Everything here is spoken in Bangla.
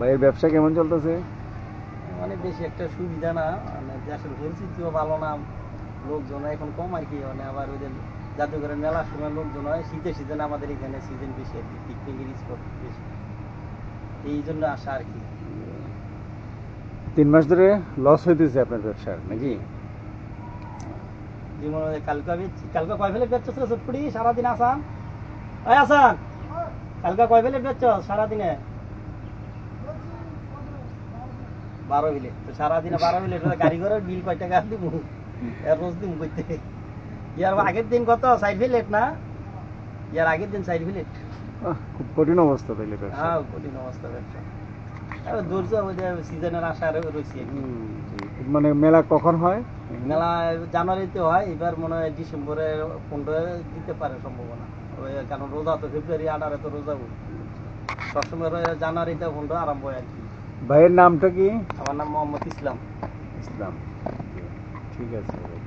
ভাইয়ের ব্যবসা কেমন চলতেছে? মানে বেশি একটা সুবিধা না মানে দেশের পরিস্থিতিও ভালো না লোকজন এখন কম আর কি মানে আবার ওই যে জাদুঘরের মেলার সময় লোকজন হয় শীতের সিজনে আমাদের এখানে সিজন বেশি আর কি পিকনিকের স্পট বেশি। এই জন্য আসা আর কি। তিন মাস ধরে লস হইতেছে আপনার ব্যবসার নাকি? যেমন কালকা বেচছি কয় ফেলে বেচছ সারাদিন আসান? ওই আসান! কালকা কয় ফেলে বেচছ সারাদিনে? বারো মিলে তো সারাদিনে বারো মিলে গাড়ি ঘরের বিল কয় টাকা দিব? এর রোজ দিন করতে ইয়ার আগের দিন কত? সাইড প্লেট না? ইয়ার আগের দিন সাইড প্লেট। খুব কঠিন অবস্থা তাইলে হ্যাঁ কঠিন অবস্থা ব্যবসা। সিজনের আশা রয়েছে। মানে মেলা কখন হয়? মেলা জানুয়ারিতে হয় এবার মনে হয় ডিসেম্বরে পনেরো দিতে পারে সম্ভাবনা। কারণ রোজা তো ফেব্রুয়ারি আঠারো তো রোজা হয়। সবসময় রোজা জানুয়ারিতে পনেরো আরম্ভ হয় আর কি ভাইয়ের নামটা কি আমার নাম মোহাম্মদ ইসলাম ইসলাম ঠিক আছে ভাই।